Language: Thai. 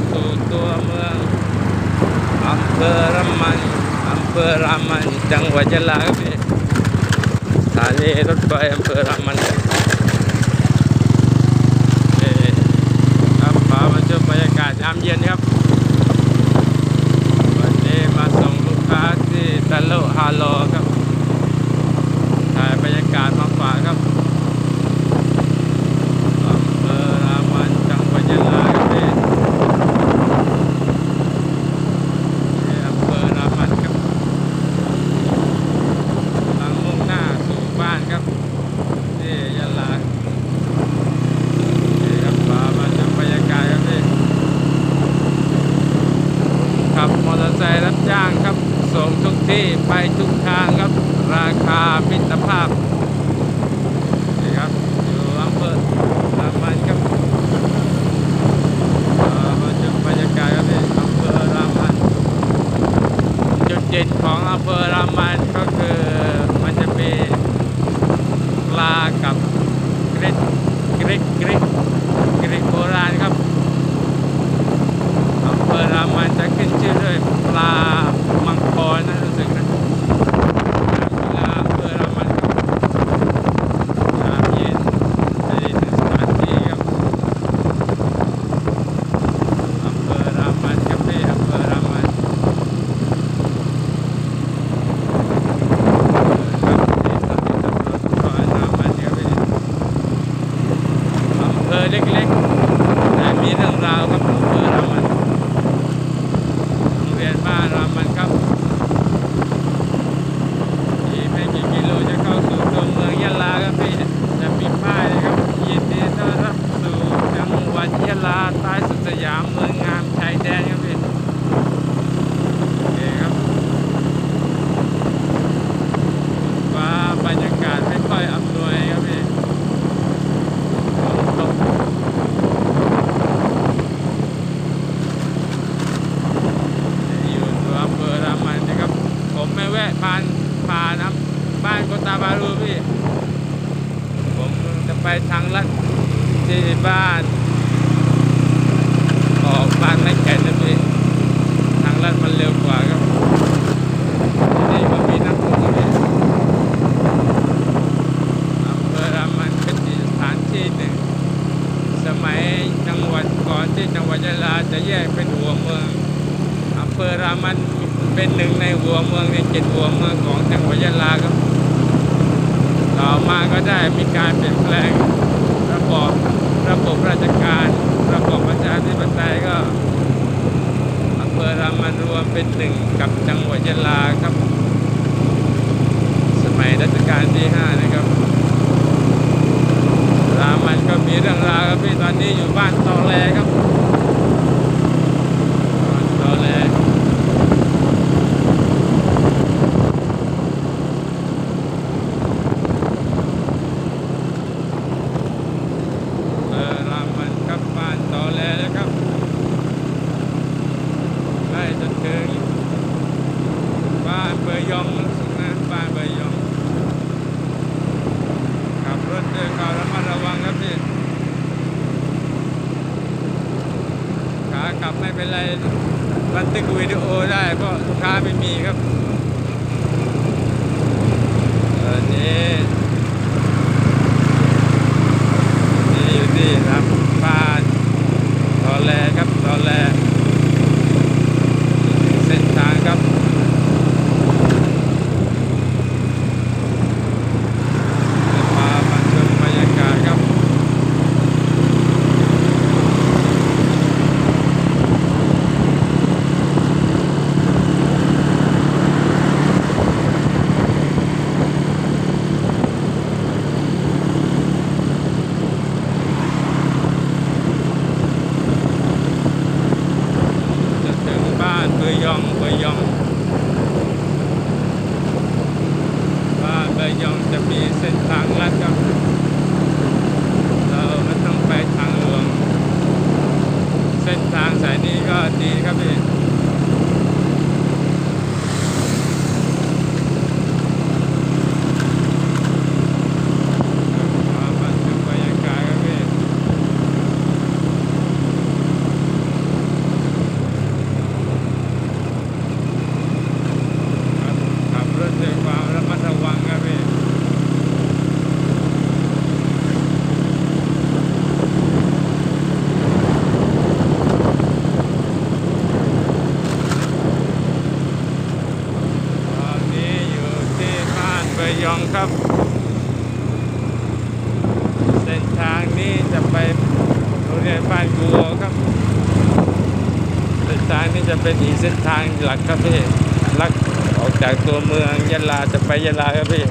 so tu amperaman amperaman jang wajalah ke tane tu bayam amperaman ขับมอเตอร์ไซค์รับจ้างครับส่งทุกที่ไปทุกทางครับ ราคามิตรภาพนี่ครับอยู่อำเภอรามันครับเอ่อมาชมบรรยากาศครับที่อำเภอรามันจุดเด่นของอำเภอรามันก็คือมันจะมีปลากับกร็ดเกร็ดเกร็ดเกร็ดโบราณครับ อำเภอรา มันจะขึ้นชื่อด้วยปลามังกรนะรู้สึกนะปลาเภอรามันยามเย็นได้ถึงสถานที่ครับอำเภอรามันครับพี่อำเภอรามันครับที่สถานีตำรวจรามันครับพี่อำเภอเล็กๆแต่มีเรื่องราวครับอำเภอรามัน โรงเรียนบ้านรามันครับอีกไม่กี่กิโลจะเข้าสู่ตัวเมืองยะลาครับพี่จะมีป้ายนะครับยินดีต้อนรับสู่จังหวัดยะลาใต้สุดสยามเมืองงามชายแดนครับพี่โอเคครับว่าบรรยากาศไม่ค่อยอำนวยครับพี่ฝนตก อยู่ตัวอำเภอรามันนะครับ ไม่แวะผ่านผ่านนะบ้านโกตาบารูพี่ผมจะไปทางลัดที่บ้าน ออกบ้านไม่แก่นนะพี่ทางลัดมันเร็วกว่าครับที่นี่ก็มีนักบุพี่อำเภอรามันเป็นสถานที่หนึ่ง สมัยจังหวัดก่อนที่จังหวัดยะลาจะแยกเป็นหัวเมืองอำเภอรามัน เป็นหนึ่งในหัวเมืองในเจ็ดหัวเมืองของจังหวัดยะลาครับ ต่อมาก็ได้มีการเปลี่ยนแปลงระบบระบบราชการระบบประชาธิปไตยก็อำเภอรามันรวมเป็นหนึ่งกับจังหวัดยะลาครับ สมัยรัชกาลที่ห้านะครับรามันก็มีเรื่องราวครับพี่ตอนนี้อยู่บ้านตอแลครับานตอแลเออรามันครับบ้านตอแลแล้วครับได้จนถึงบ้านเบยยองรู้สึกนะบ้านเบยยอง ขับรถด้วยความระมัดระวังครับพี่ขา กลับไม่เป็นไรบันทึกวิดีโอได้เพราะลูกค้าไม่มีครับ อันนี้นี่อยู่ที่รับบ้านตอแลครับตอแลเส้นทางครับ พามาชมบรรยากาศครับ จะถึงบ้านเบยยองเบยยอง บ้านเบยยองจะมีเส้นทางลัดครับ เราไม่ต้องไปทางหลวง เส้นทางสายนี้ก็ดีครับพี่ มามาชมบรรยากาศครับพี่ ครับขับรถ ระ ยองครับ เส้นทางนี้จะไปโรงเรียนบ้านกัวครับ เส้นทางนี้จะเป็นอีกเส้นทางหลักครับพี่หลักออกจากตัวเมืองยะลาจะไปยะลาครับพี่